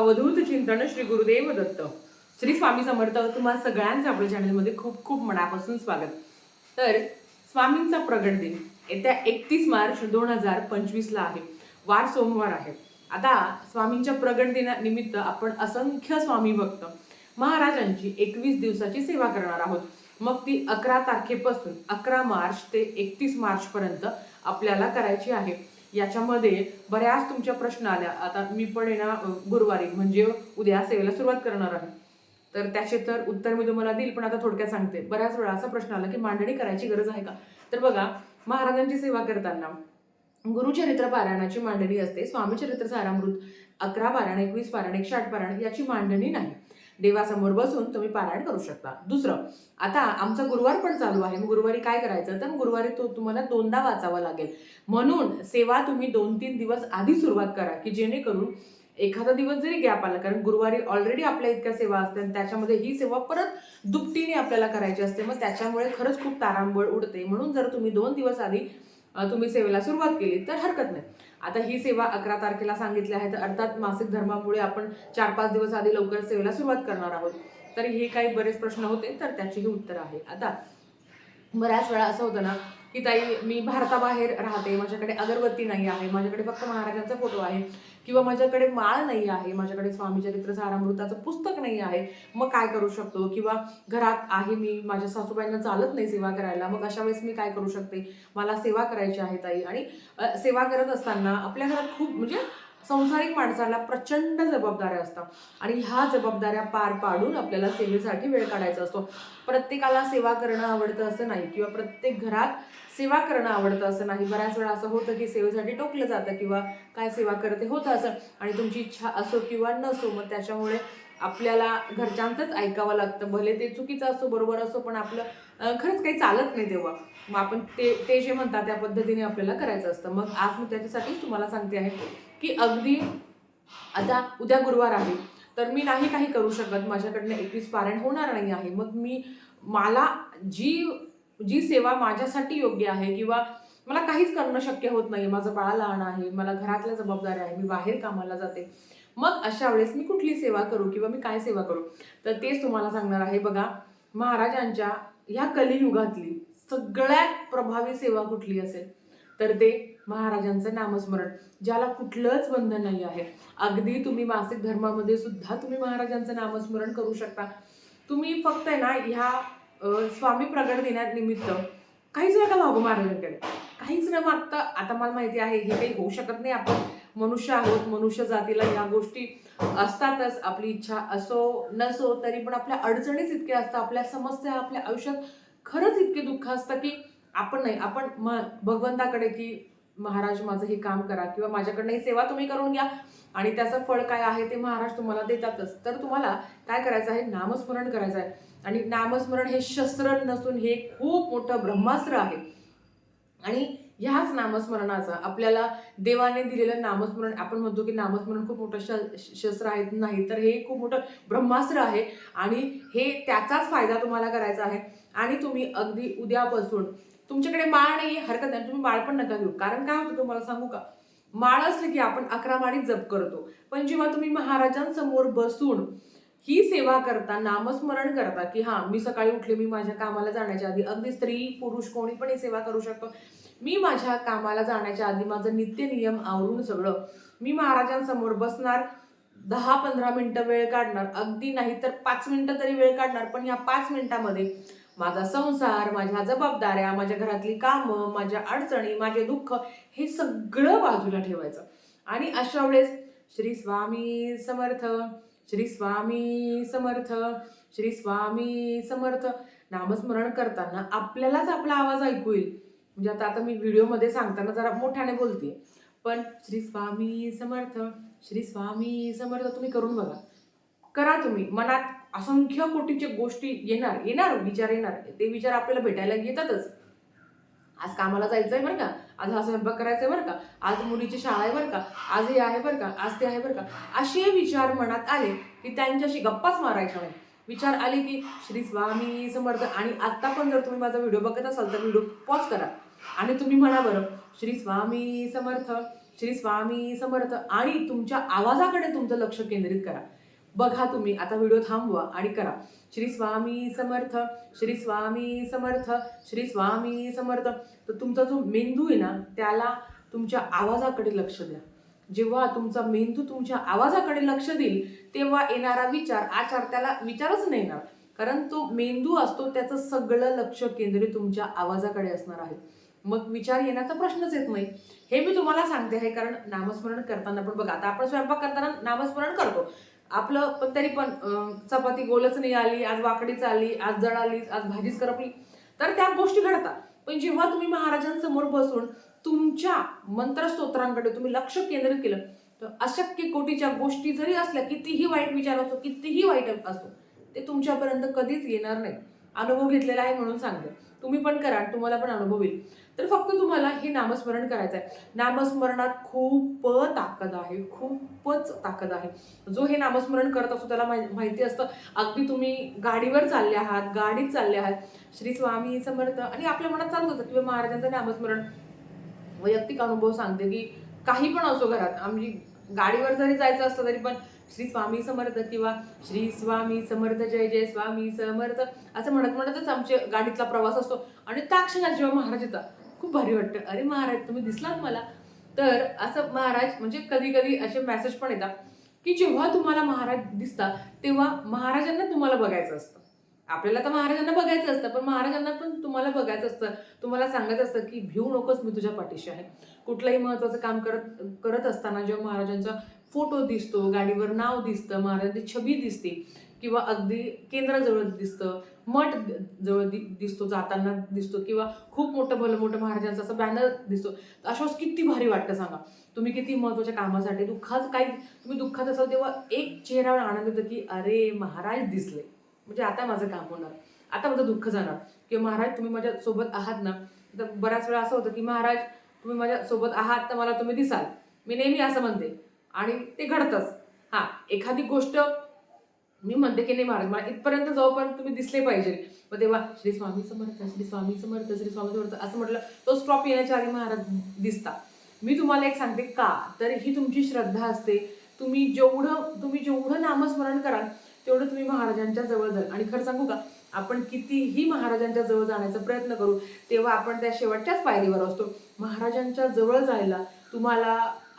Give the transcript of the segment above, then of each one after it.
अवधूत चिंतन श्री गुरुदेव दत्त. श्री स्वामी समर्थ तुम्हाला सगळ्यांचं आपल्या चॅनलमध्ये खूप खूप मनापासून स्वागत. तर स्वामींचा प्रगट दिन येत्या एकतीस मार्च दोन हजार पंचवीसला आहे. वार सोमवार आहे. आता स्वामींच्या प्रगट दिनानिमित्त आपण असंख्य स्वामी भक्त महाराजांची एकवीस दिवसाची सेवा करणार आहोत. मग ती अकरा तारखेपासून अकरा मार्च ते एकतीस मार्चपर्यंत आपल्याला करायची आहे. याच्यामध्ये बऱ्याच तुमच्या प्रश्न आल्या. आता मी पण आहे ना गुरुवारी म्हणजे उद्या सेवेला सुरुवात करणार आहे. तर त्याचे तर उत्तर मी तुम्हाला देईल पण आता थोडक्यात सांगते. बऱ्याच वेळा असा प्रश्न आला की मांडणी करायची गरज आहे का? तर बघा महाराजांची सेवा करताना गुरुचरित्र पारायणाची मांडणी असते. स्वामीचरित्र सारामृत अकरा पारायण एकवीस पारायण एकशे आठ पारायण याची मांडणी नाही. देवासमोर बसून तुम्ही पारायण करू शकता. दुसरं आता आमचा गुरुवार पण चालू आहे. मग गुरुवारी काय करायचं? तर गुरुवारी तो तुम्हाला दोनदा वाचावा लागेल. म्हणून सेवा तुम्ही दोन तीन दिवस आधी सुरुवात करा की जेणेकरून एखादा दिवस जरी गॅप आला कारण गुरुवारी ऑलरेडी आपल्या इतक्या सेवा असतात आणि त्याच्यामध्ये ही सेवा परत दुपटीने आपल्याला करायची असते मग त्याच्यामुळे खरंच खूप तारांबळ उडते. म्हणून जर तुम्ही दोन दिवस आधी तुम्ही सेवेला सुरुवात केली तर हरकत नाही. आता ही सेवा अकरा तारखेला सांगितली आहे तर अर्थात मासिक धर्मामुळे आपण चार पाच दिवस आधी लवकर सेवेला सुरुवात करणार आहोत. तर हे काही बरेच प्रश्न होते तर त्याचीही उत्तर आहे आता बऱ्याच वेळा असं होतं ना की ताई मी भारताबाहेर राहते माझ्याकडे अगरबत्ती नाही आहे माझ्याकडे फक्त महाराजांचा फोटो आहे किंवा माझ्याकडे माळ नाही आहे माझ्याकडे स्वामी चरित्र सारामृताचं पुस्तक नाही आहे मग काय करू शकतो? किंवा घरात आहे मी माझ्या सासूबाईंना चालत नाही सेवा करायला मग अशा वेळेस मी काय करू शकते? मला सेवा करायची आहे ताई. आणि सेवा करत असताना आपल्या घरात खूप म्हणजे संसारिक माणसाला प्रचंड जबाबदाऱ्या असतात. आणि ह्या जबाबदाऱ्या पार पाडून आपल्याला सेवेसाठी वेळ काढायचा असतो. प्रत्येकाला सेवा करणं आवडतं असं नाही किंवा प्रत्येक घरात सेवा करणं आवडतं असं नाही. बऱ्याच वेळा असं होतं की सेवेसाठी टोकलं जातं किंवा काय सेवा करते होतं असं आणि तुमची इच्छा असो किंवा नसो मग त्याच्यामुळे आपल्याला घरच्यांचंच ऐकावं लागतं. भले ते चुकीचं असो बरोबर असो पण आपलं खरंच काही चालत नाही तेव्हा. मग आपण ते ते जे म्हणतात त्या पद्धतीने आपल्याला करायचं असतं. मग आज मी त्याच्यासाठीच तुम्हाला सांगते आहे की अगदी आता उद्या गुरुवार आहे तर मी नाही काही करू शकत माझ्याकडनं एकवीस पारायण होणार नाही आहे. मग मी मला जी जी सेवा माझ्यासाठी योग्य आहे किंवा मला काहीच करणं शक्य होत नाही माझं बाळ लहान आहे मला घरातल्या जबाबदाऱ्या आहे मी बाहेर कामाला जाते मग अशा वेळेस मी कुठली सेवा करू किंवा मी काय सेवा करू? तर तेच तुम्हाला सांगणार आहे. बघा महाराजांच्या ह्या कलियुगातली सगळ्यात प्रभावी सेवा कुठली असेल? तर ते महाराजांचं नामस्मरण ज्याला कुठलंच बंधन नाही आहे. अगदी तुम्ही मासिक धर्मामध्ये सुद्धा तुम्ही महाराजांचं नामस्मरण करू शकता. तुम्ही फक्त आहे ना ह्या स्वामी प्रगट दिनानिमित्त काहीच नका मागू महाराजांकडे. काहीच न मागता आता मला माहिती आहे हे काही होऊ शकत नाही आपण. मनुष्य आहोत मनुष्य जातीला ह्या गोष्टी असतातच. आपली इच्छा असो नसो तरी पण आपल्या अडचणीच इतक्या असतात. आपल्या समस्या आपल्या आयुष्यात खरंच इतके दुःख असतं की आपण नाही आपण म भगवंताकडे की महाराज माझं हे काम करा किंवा माझ्याकडनं ही सेवा तुम्ही करून घ्या. आणि त्याचं फळ काय आहे ते महाराज तुम्हाला देतातच. तर तुम्हाला काय करायचं आहे? नामस्मरण करायचं आहे. आणि नामस्मरण हे शस्त्र नसून हे खूप मोठं ब्रह्मास्त्र आहे. आणि ह्याच नामस्मरणाचा आपल्याला देवाने दिलेलं नामस्मरण आपण म्हणतो की नामस्मरण खूप मोठं श शस्त्र आहे नाही तर हे खूप मोठं ब्रह्मास्त्र आहे. आणि हे त्याचाच फायदा तुम्हाला करायचा आहे. आणि तुम्ही अगदी उद्यापासून तुमच्याकडे माळ नाही हरकत नाही. तुम्ही माळ पण नका घेऊ. कारण काय होतं तुम्हाला सांगू का? माळ असली की आपण अकरा माळी जप करतो. पण जेव्हा तुम्ही महाराजांसमोर बसून ही सेवा करता नामस्मरण करता की हां मी सकाळी उठले मी माझ्या कामाला जाण्याच्या आधी अगदी स्त्री पुरुष कोणी पण ही सेवा करू शकतो. मी माझ्या कामाला जाण्याच्या आधी माझं नित्य नियम आवरून सगळं मी महाराजांसमोर बसणार दहा पंधरा मिनटं वेळ काढणार अगदी नाही तर पाच मिनिटं तरी वेळ काढणार पण या पाच मिनिटामध्ये माझा संसार माझ्या जबाबदाऱ्या माझ्या घरातली कामं माझ्या अडचणी माझे दुःख हे सगळं बाजूला ठेवायचं. आणि अशा वेळेस श्री स्वामी समर्थ श्री स्वामी समर्थ श्री स्वामी समर्थ नामस्मरण करताना आपल्यालाच आपला आवाज ऐकू येईल. म्हणजे आता आता मी व्हिडिओमध्ये सांगताना जरा मोठ्याने बोलते. पण श्री स्वामी समर्थ श्री स्वामी समर्थ तुम्ही करून बघा. करा तुम्ही. मनात असंख्य कोटीचे गोष्टी येणार येणार विचार येणार. ते विचार आपल्याला भेटायला येतातच. आज कामाला जायचंय बरं का? आज हा स्वयंपाक करायचंय बरं का? आज मुलीची शाळा आहे बरं का? आज हे आहे बरं का? आज ते आहे बरं का? असे विचार मनात आले की त्यांच्याशी गप्पाच मारायच्या नाही. विचार आले की श्री स्वामी समर्थ. आणि आत्ता पण जर तुम्ही माझा व्हिडिओ बघत असाल तर व्हिडिओ पॉज करा. आणि तुम्ही म्हणा बरं श्री स्वामी समर्थ श्री स्वामी समर्थ. आणि तुमच्या आवाजाकडे तुमचं लक्ष केंद्रित करा. बघा तुम्ही आता व्हिडिओ थांबवा आणि करा. श्री स्वामी समर्थ श्री स्वामी समर्थ श्री स्वामी समर्थ. तर तुमचा जो मेंदू आहे ना त्याला तुमच्या आवाजाकडे लक्ष द्या. जेव्हा तुमचा मेंदू तुमच्या आवाजाकडे लक्ष देईल तेव्हा येणारा विचार आचार त्याला विचारच नाही येणार. कारण तो मेंदू असतो त्याचं सगळं लक्ष केंद्रित तुमच्या आवाजाकडे असणार आहे. मग विचार येण्याचा प्रश्नच येत नाही. हे मी तुम्हाला सांगते आहे कारण नामस्मरण करताना पण बघा. आता आपण स्वयंपाक करताना नामस्मरण करतो. आपलं पण तरी पण चपाती गोलच नाही आली आज वाकडीच आली आज जड आली आज भाजीच करपली तर त्या गोष्टी घडतात. पण जेव्हा तुम्ही महाराजांसमोर बसून तुमच्या मंत्रस्तोत्रांकडे तुम्ही लक्ष केंद्रित केलं तर अशक्य कोटीच्या गोष्टी जरी असल्या कितीही वाईट विचार असतो कितीही वाईट असतो ते तुमच्यापर्यंत कधीच येणार नाही अनुभव घेतलेला आहे म्हणून सांगते. तुम्ही पण करा तुम्हाला पण अनुभव येईल तर फक्त तुम्हाला हे नामस्मरण करायचं आहे. नामस्मरणात खूप ताकद आहे खूपच ताकद आहे. जो हे नामस्मरण करत असतो त्याला माहि- माहिती असतं. अगदी तुम्ही गाडीवर चालले आहात गाडीत चालले आहात. श्री स्वामी समर्थ आणि आपल्या मनात चालू होतं किंवा महाराजांचं नामस्मरण. वैयक्तिक अनुभव सांगते की काही पण असो घरात. आम्ही गाडीवर जरी जायचं असलं तरी पण श्री स्वामी समर्थ किंवा श्री स्वामी समर्थ जय जय स्वामी समर्थ असं म्हणत म्हणतच आमच्या गाडीतला प्रवास असतो. आणि त्या क्षणात जेव्हा महाराज येतात खूप भारी वाटतं. अरे महाराज तुम्ही दिसलात मला. तर असं महाराज म्हणजे कधी कधी असे मेसेज पण येतात की जेव्हा तुम्हाला महाराज दिसतात तेव्हा महाराजांना तुम्हाला बघायचं असतं. आपल्याला तर महाराजांना बघायचं असतं पण महाराजांना पण तुम्हाला बघायचं असतं. तुम्हाला सांगायचं असतं की भिऊ नकोस मी तुझ्या पाठीशी आहे. कुठलंही महत्वाचं काम करत करत असताना जेव्हा महाराजांचा फोटो दिसतो गाडीवर नाव दिसतं महाराजांची छबी दिसते किंवा अगदी केंद्राजवळ दिसतं मठ जवळ दि दिसतो जाताना दिसतो किंवा खूप मोठं भलं मोठं महाराजांचा असं बॅनर दिसतो. अशा किती भारी वाटतं सांगा. तुम्ही किती महत्त्वाच्या कामासाठी दुःखात काही तुम्ही दुःखात असाल तेव्हा एक चेहऱ्यावर आनंद होतं की अरे महाराज दिसले. म्हणजे आता माझं काम होणार. आता माझं दुःख जाणार. किंवा महाराज तुम्ही माझ्या सोबत आहात ना तर बऱ्याच वेळा असं होतं की महाराज तुम्ही माझ्या सोबत आहात तर मला तुम्ही दिसाल. मी नेहमी असं म्हणते. आणि ते घडतंच. हां एखादी गोष्ट मी म्हणते की नाही महाराज मला इथपर्यंत जाऊपर्यंत तुम्ही दिसले पाहिजे. मग तेव्हा श्री स्वामी समर्थ श्री स्वामी समर्थ श्री स्वामी समर्थ असं म्हटलं तो स्टॉप येण्याच्या आधी महाराज दिसता. मी तुम्हाला एक सांगते का? तर ही तुमची श्रद्धा असते. तुम्ही जेवढं तुम्ही जेवढं नामस्मरण कराल तेवढं तुम्ही महाराजांच्या जवळ जाल. आणि खरं सांगू का? आपण कितीही महाराजांच्या जवळ जाण्याचा प्रयत्न करू तेव्हा आपण त्या शेवटच्याच पायरीवर असतो. महाराजांच्या जवळ जायला तुम्हाला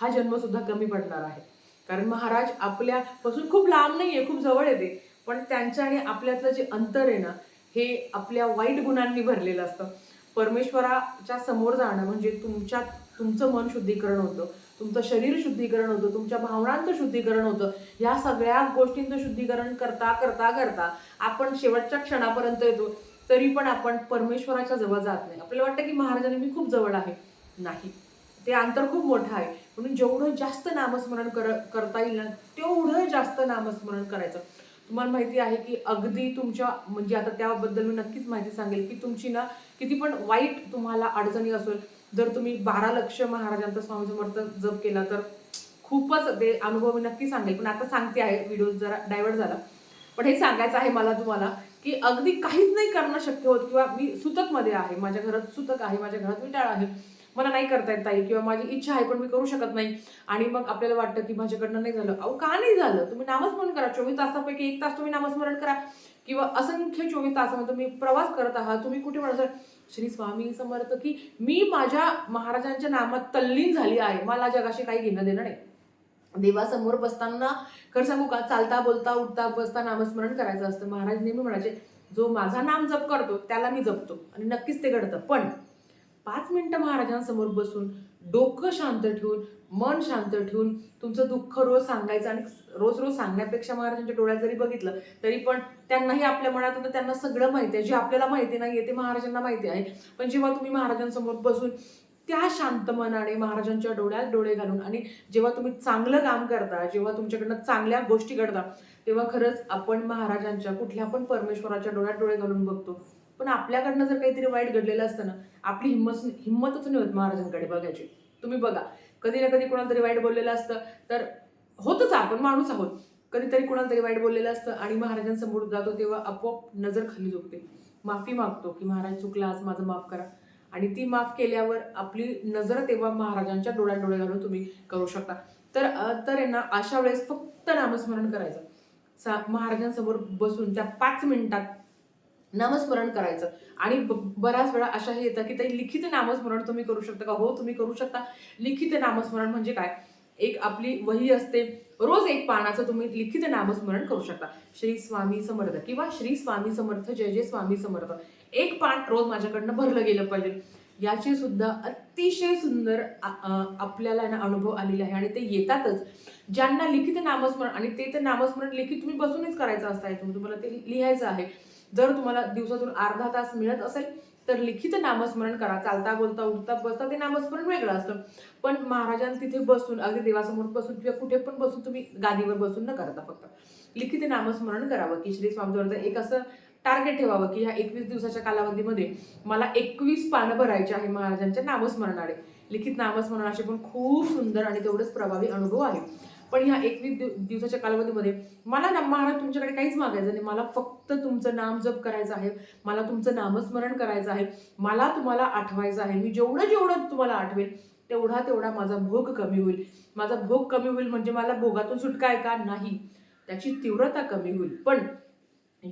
हा जन्म सुद्धा कमी पडणार आहे. कारण महाराज आपल्यापासून खूप लांब नाही आहे खूप जवळ येते. पण त्यांच्या आणि आपल्यातलं जे अंतर आहे ना हे आपल्या वाईट गुणांनी भरलेलं असतं. परमेश्वराच्या समोर जाणं म्हणजे तुमच्या तुमचं मन शुद्धीकरण होतं. तुमचं शरीर शुद्धीकरण होतं. तुमच्या भावनांचं शुद्धीकरण होतं. ह्या सगळ्या गोष्टींचं शुद्धीकरण करता करता करता आपण शेवटच्या क्षणापर्यंत येतो. तरी पण आपण परमेश्वराच्या जवळ जात नाही. आपल्याला वाटतं की महाराजांनी मी खूप जवळ आहे. नाही. ते अंतर खूप मोठं आहे. म्हणून जेवढं जास्त नामस्मरण कर करता येईल ना तेवढं जास्त नामस्मरण करायचं. तुम्हाला माहिती आहे की अगदी तुमच्या म्हणजे आता त्याबद्दल मी नक्कीच माहिती सांगेल की तुमची ना किती पण वाईट तुम्हाला अडचणी असेल जर तुम्ही बारा लक्ष महाराजांचा स्वामी समर्थ जप केला तर खूपच ते अनुभव मी नक्की सांगेल. पण आता सांगते आहे व्हिडिओ जरा डायव्हर्ट झाला. पण हे सांगायचं आहे मला तुम्हाला की अगदी काहीच नाही करणं शक्य होत किंवा मी सुतकमध्ये आहे माझ्या घरात सुतक आहे माझ्या घरात विटाळ आहे. मला नाही करता येत ताई किंवा माझी इच्छा आहे पण मी करू शकत नाही. आणि मग आपल्याला वाटतं की माझ्याकडनं नाही झालं. अहो का नाही झालं? तुम्ही नामस्मरण करा. चोवीस तासापैकी एक तास तुम्ही नामस्मरण करा. किंवा असंख्य चोवीस तासामध्ये तुम्ही प्रवास करत आहात. तुम्ही कुठे म्हणत श्री स्वामी समर्थ की मी माझ्या महाराजांच्या नामात तल्लीन झाली आहे. मला जगाशी काही घेणं देणं नाही. देवासमोर बसताना खरं सांगू का? चालता बोलता उठता बसता नामस्मरण करायचं असतं. महाराज नेहमी म्हणायचे जो माझा नाम जप करतो त्याला मी जपतो. आणि नक्कीच ते घडतं. पण पाच मिनटं महाराजांसमोर बसून डोकं शांत ठेवून मन शांत ठेवून तुमचं दुःख रोज सांगायचं आणि रोज रोज सांगण्यापेक्षा महाराजांच्या डोळ्यात जरी बघितलं तरी पण त्यांनाही आपल्या मनात होतं त्यांना सगळं माहिती आहे. जे आपल्याला माहिती नाही आहे ते महाराजांना माहिती आहे. पण जेव्हा तुम्ही महाराजांसमोर बसून त्या शांत मनाने महाराजांच्या डोळ्यात डोळे घालून आणि जेव्हा तुम्ही चांगलं काम करता जेव्हा तुमच्याकडनं चांगल्या गोष्टी घडता तेव्हा खरंच आपण महाराजांच्या कुठल्या पण परमेश्वराच्या डोळ्यात डोळे घालून बघतो. पण आपल्याकडनं जर काहीतरी वाईट घडलेलं असतं ना आपली हिंमत हिंमतच नाही होत महाराजांकडे बघायची. तुम्ही बघा कधी ना कधी कोणाला तरी वाईट बोललेलं असतं तर होतच आपण माणूस आहोत. कधीतरी कोणाला तरी वाईट बोललेलं असतं आणि महाराजांसमोर जातो तेव्हा आपोआप नजर खाली झोपते माफी मागतो की महाराज चुकला आज माझं माफ करा. आणि ती माफ केल्यावर आपली नजर तेव्हा महाराजांच्या डोळ्यात डोळे घालून तुम्ही करू शकता. तर तर आहे ना अशा वेळेस फक्त नामस्मरण करायचं. सा महाराजांसमोर बसून त्या पाच मिनिटात नामस्मरण करायचं. आणि ब- बऱ्याच वेळा अशाही येतं की ते लिखित नामस्मरण तुम्ही करू शकता का? हो तुम्ही करू शकता. लिखित नामस्मरण म्हणजे काय? एक आपली वही असते. रोज एक पानाचं तुम्ही लिखित नामस्मरण करू शकता. श्री स्वामी समर्थ किंवा श्री स्वामी समर्थ जय जय स्वामी समर्थ. एक पान रोज माझ्याकडनं भरलं गेलं पाहिजे. याची सुद्धा अतिशय सुंदर आपल्याला ना अनुभव आलेले आहे आणि ते येतातच. ज्यांना लिखित नामस्मरण आणि ते तर नामस्मरण लिखित तुम्ही बसूनच करायचं असतं. तुम्हाला ते लिहायचं आहे. जर तुम्हाला दिवसातून अर्धा तास मिळत असेल तर लिखित नामस्मरण करा. चालता बोलता उठता बसता ते नामस्मरण वेगळं असतं. पण महाराजांनी तिथे बसून अगदी देवासमोर बसून किंवा कुठे पण बसून तुम्ही गादीवर बसून न करता फक्त. लिखित नामस्मरण करावं. की श्री स्वामीजवळचं एक असं टार्गेट ठेवावं की ह्या एकवीस दिवसाच्या कालावधीमध्ये मला एकवीस पानं भरायची आहे महाराजांच्या नामस्मरणाने. लिखित नामस्मरणाचे पण खूप सुंदर आणि तेवढंच प्रभावी अनुभव आहे. पण ह्या एकवीस दिव- दिवसाच्या कालावधीमध्ये मला ना महाराज तुमच्याकडे काहीच मागायचं नाही. मला फक्त तुमचं नाम जप करायचं आहे. मला तुमचं नामस्मरण करायचं आहे. मला तुम्हाला आठवायचं आहे. मी जेवढं जेवढं तुम्हाला आठवेल तेवढा तेवढा माझा भोग कमी होईल. माझा भोग कमी होईल म्हणजे मला भोगातून सुटका आहे का? नाही. त्याची तीव्रता कमी होईल. पण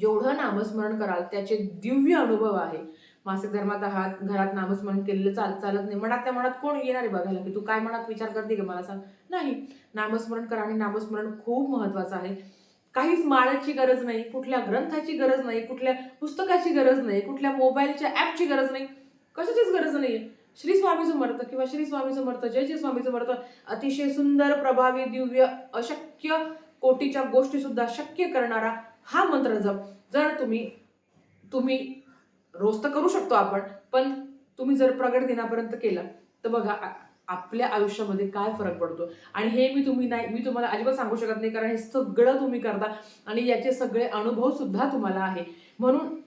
जेवढं नामस्मरण कराल त्याचे दिव्य अनुभव आहे. मासिक धर्मात आहात घरात नामस्मरण केलेलं चाल चालत नाही. मनातल्या मनात कोण येणार आहे बघायला? की तू काय मनात विचार करते का? मला सांग. नाही. नामस्मरण करा आणि नामस्मरण खूप महत्वाचं आहे. काहीच माळाची गरज नाही कुठल्या ग्रंथाची गरज नाही कुठल्या पुस्तकाची गरज नाही कुठल्या मोबाईलच्या ॲपची गरज नाही. कशाचीच गरज नाही श्री स्वामी समर्थ किंवा श्री स्वामी समर्थ जय जय स्वामी समर्थ अतिशय सुंदर प्रभावी दिव्य अशक्य कोटीच्या गोष्टी सुद्धा शक्य करणारा हा मंत्र जप. जर तुम्ही तुम्ही रोज तर करू शकतो आपण पण तुम्ही जर प्रगट दिनापर्यंत केला तर बघा आपल्या आयुष्यामध्ये काय फरक पडतो? आणि हे मी तुम्ही नाही मी तुम्हाला अजिबात सांगू शकत नाही कारण हे सगळं तुम्ही करता आणि याचे सगळे अनुभव सुद्धा तुम्हाला आहे. म्हणून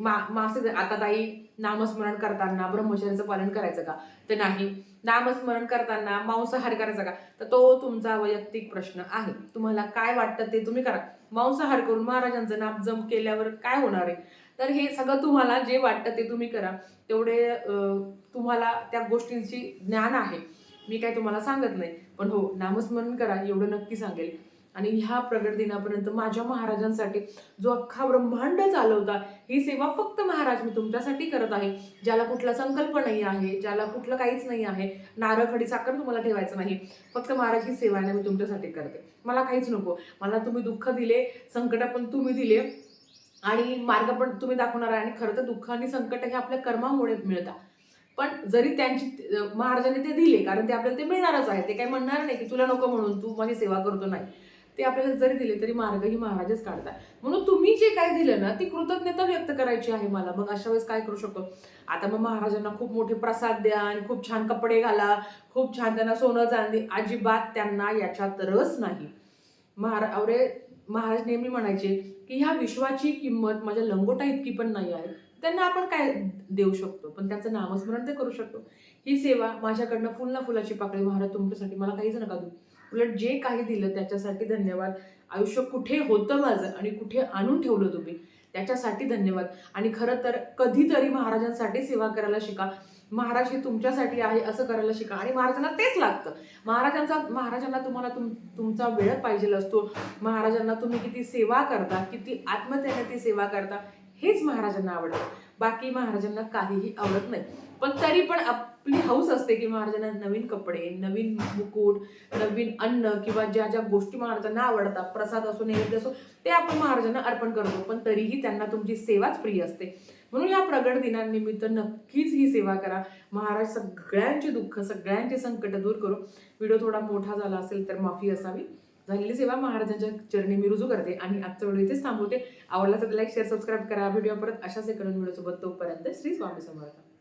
मा मासे आता ताई नामस्मरण करताना ब्रह्मचर्याचं पालन करायचं का? ते नाही. नामस्मरण करताना मांसाहार करायचा का? तर तो तुमचा वैयक्तिक प्रश्न आहे. तुम्हाला काय वाटतं ते तुम्ही करा. मांसाहार करून महाराजांचं नाम जम केल्यावर काय होणार आहे? तर हे सगळं तुम्हाला जे वाटतं ते तुम्ही करा. तेवढे तुम्हाला त्या गोष्टींची ज्ञान आहे. मी काय तुम्हाला सांगत नाही. पण हो नामस्मरण करा एवढं नक्की सांगेल. आणि ह्या प्रगट दिनापर्यंत माझ्या महाराजांसाठी जो अख्खा ब्रह्मांड चालवता ही सेवा फक्त महाराज मी तुमच्यासाठी करत आहे. ज्याला कुठला संकल्प नाही आहे ज्याला कुठलं काहीच नाही आहे नारळ खडी साखर तुम्हाला ठेवायचं नाही. फक्त महाराज ही सेवा आहे मी तुमच्यासाठी करते. मला काहीच नको. मला तुम्ही दुःख दिले संकट पण तुम्ही दिले. आणि मार्ग पण तुम्ही दाखवणार आहे. आणि खरं तर दुःख आणि संकट हे आपल्या कर्मामुळे मिळतात. पण जरी त्यांची महाराजांनी ते दिले कारण ते आपल्याला ते मिळणारच आहे ते काही म्हणणार नाही की तुला नको म्हणून तू माझी सेवा करतो नाही. ते आपल्याला जरी दिले तरी मार्ग ही महाराजच काढतात. म्हणून तुम्ही जे काय दिलं ना ती कृतज्ञता व्यक्त करायची आहे मला. मग अशा वेळेस काय करू शकतो? आता मग महाराजांना खूप मोठे प्रसाद द्या आणि खूप छान कपडे घाला. खूप छान त्यांना सोनं चांदी अजिबात त्यांना याच्यात रस नाही. महारा अरे महाराज नेहमी म्हणायचे की ह्या विश्वाची किंमत माझ्या लंगोटा इतकी पण नाही आहे. त्यांना आपण काय देऊ शकतो? पण त्याचं नामस्मरण ते करू शकतो. ही सेवा माझ्याकडनं फुल ना फुलाची पाकळी महाराज तुमच्यासाठी मला काहीच नका देऊ. उलट जे काही दिलं त्याच्यासाठी धन्यवाद. आयुष्य कुठे होतं माझं आणि कुठे आणून ठेवलं तुम्ही? त्याच्यासाठी धन्यवाद. आणि खरं तर कधीतरी महाराजांसाठी सेवा करायला शिका. महाराज हे तुमच्यासाठी आहे असं करायला शिका. आणि महाराजांना तेच लागतं. महाराजांचा महाराजांना तुम्हाला तुम तुमचा वेळ पाहिजे असतो. महाराजांना तुम्ही किती सेवा करता किती आत्मतेने ती सेवा करता हेच महाराजांना आवडतं. बाकी महाराजांना काहीही आवडत नाही. पण तरी पण आपली हौस असते की महाराजांना नवीन कपडे नवीन मुकुट नवीन अन्न किंवा ज्या ज्या गोष्टी महाराजांना आवडतात प्रसाद असो नैवेद्य असो ते आपण महाराजांना अर्पण करतो. पण तरीही त्यांना तुमची सेवाच प्रिय असते. म्हणून या प्रगट दिनानिमित्त नक्कीच ही सेवा करा. महाराज सगळ्यांचे दुःख सगळ्यांचे संकट दूर करू. व्हिडिओ थोडा मोठा झाला असेल तर माफी असावी. झालेली सेवा महाराजांच्या चरणी मी रुजू करते आणि आजचा व्हिडिओ इथेच थांबवते. आवडला तर लाईक शेअर सबस्क्राईब करा. व्हिडिओ परत अशाच एकडून व्हिडिओ तोपर्यंत श्री स्वामी समर्थ.